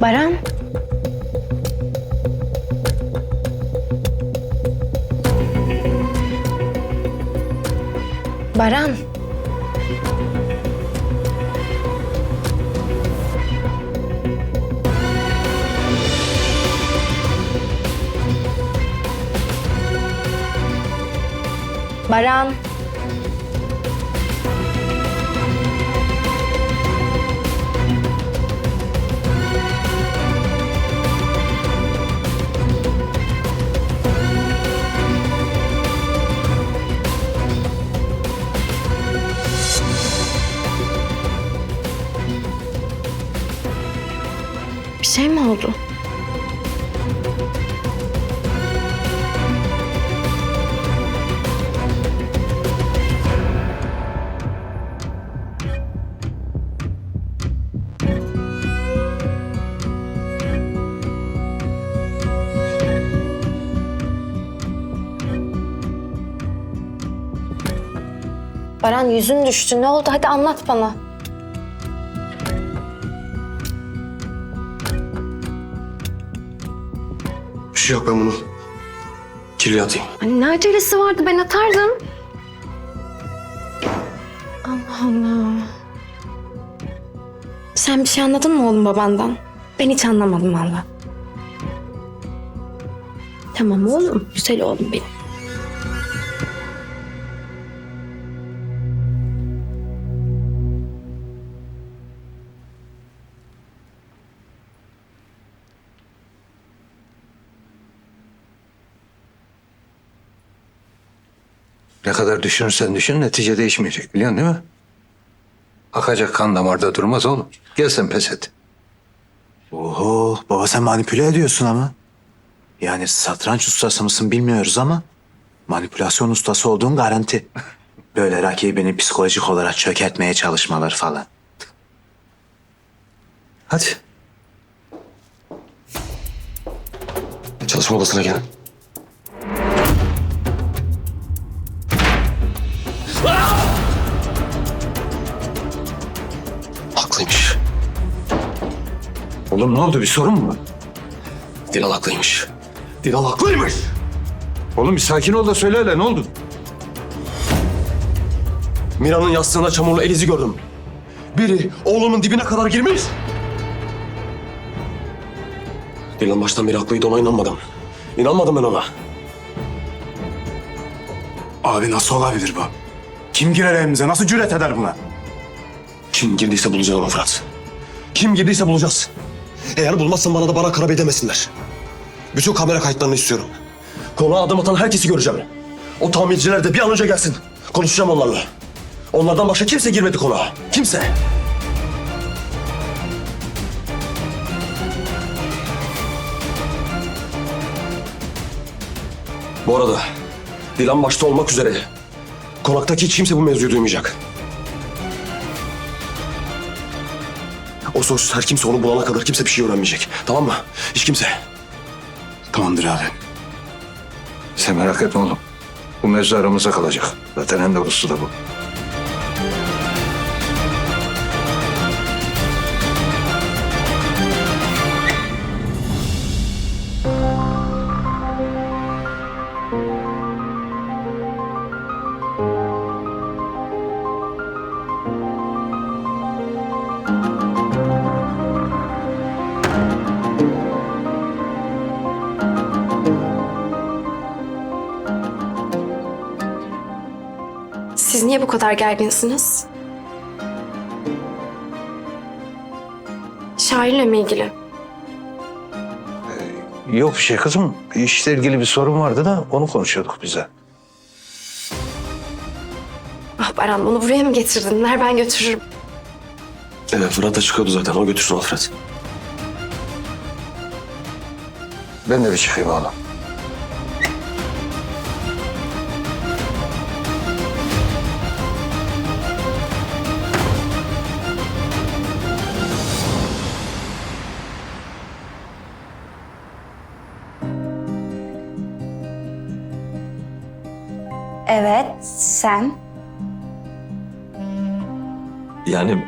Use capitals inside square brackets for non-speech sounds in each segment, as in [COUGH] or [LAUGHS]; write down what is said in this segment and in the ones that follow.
Baran. Baran. Baran. Şey mi oldu? Baran yüzün düştü. Ne oldu? Hadi anlat bana. Şey yok ben bunu kirliye atayım. Hani ne acelesi vardı? Ben atardım. Allah Allah. Sen bir şey anladın mı oğlum babandan? Ben hiç anlamadım valla. Tamam oğlum. Güzel oğlum benim. Ne kadar düşünürsen düşün netice değişmeyecek biliyorsun değil mi? Akacak kan damarda durmaz oğlum. Gel sen pes et. Oho baba sen manipüle ediyorsun ama. Yani satranç ustası mısın bilmiyoruz ama manipülasyon ustası olduğun garanti. [LAUGHS] Böyle rakibini psikolojik olarak çökertmeye çalışmalar falan. Hadi. Çalışma odasına gel. Oğlum ne oldu bir sorun mu var? Dilal haklıymış. Dilal haklıymış. Oğlum bir sakin ol da söyle hele ne oldu? Mira'nın yastığına çamurlu el izi gördüm. Biri oğlumun dibine kadar girmiş. Dilan baştan beri haklıydı ona inanmadım. İnanmadım ben ona. Abi nasıl olabilir bu? Kim girer evimize? Nasıl cüret eder buna? Kim girdiyse bulacağız onu Fırat. Kim girdiyse bulacağız. Eğer bulmazsan bana da bana karabey demesinler. Bütün kamera kayıtlarını istiyorum. Konuğa adım atan herkesi göreceğim. O tamirciler de bir an önce gelsin. Konuşacağım onlarla. Onlardan başka kimse girmedi konağa. Kimse. Bu arada Dilan başta olmak üzere konaktaki hiç kimse bu mevzuyu duymayacak. O soysuz her kimse onu bulana kadar kimse bir şey öğrenmeyecek. Tamam mı? Hiç kimse. Tamamdır abi. Sen merak etme oğlum. Bu mevzu aramıza kalacak. Zaten en doğrusu da bu. Siz niye bu kadar gerginsiniz? Şairle mi ilgili? Yok bir şey kızım. İşle ilgili bir sorun vardı da onu konuşuyorduk bize. Ah Baran bunu buraya mı getirdin? Ver ben götürürüm. Evet Fırat da çıkıyordu zaten. O götürsün Alfred. Ben de bir çıkayım oğlum. Evet, sen. Yani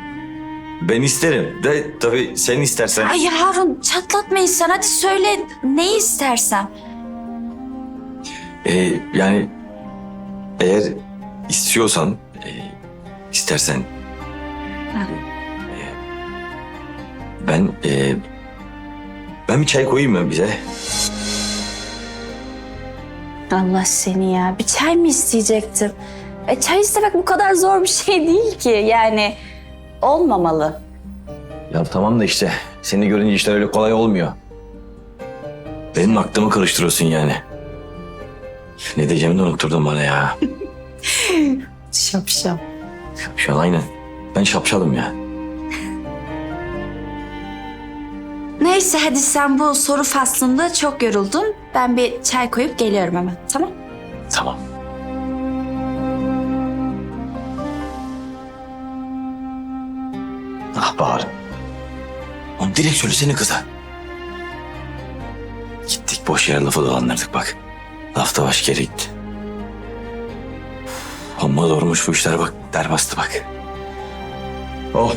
Ben isterim de tabii sen istersen. Ay Harun çatlatma insan hadi söyle ne istersen. Ee, yani eğer istiyorsan, e, istersen Ha. e, ben e, ben bir çay koyayım mı bize? Allah seni ya bir çay mı isteyecektim? E, çay istemek bu kadar zor bir şey değil ki yani olmamalı. Ya tamam da işte seni görünce işler öyle kolay olmuyor. Benim aklımı karıştırıyorsun yani. Ne diyeceğimi de unutturdun bana ya. [LAUGHS] Şapşal. Şapşal aynen. Ben şapşalım ya. Neyse hadi sen bu soru faslında çok yoruldun. Ben bir çay koyup geliyorum hemen tamam? Tamam. Ah Bahar. Onu direkt söylesene kıza. Gittik boş yere lafı dolandırdık bak. Lafta başka yere gitti. Amma zormuş bu işler bak. Der bastı bak. Oh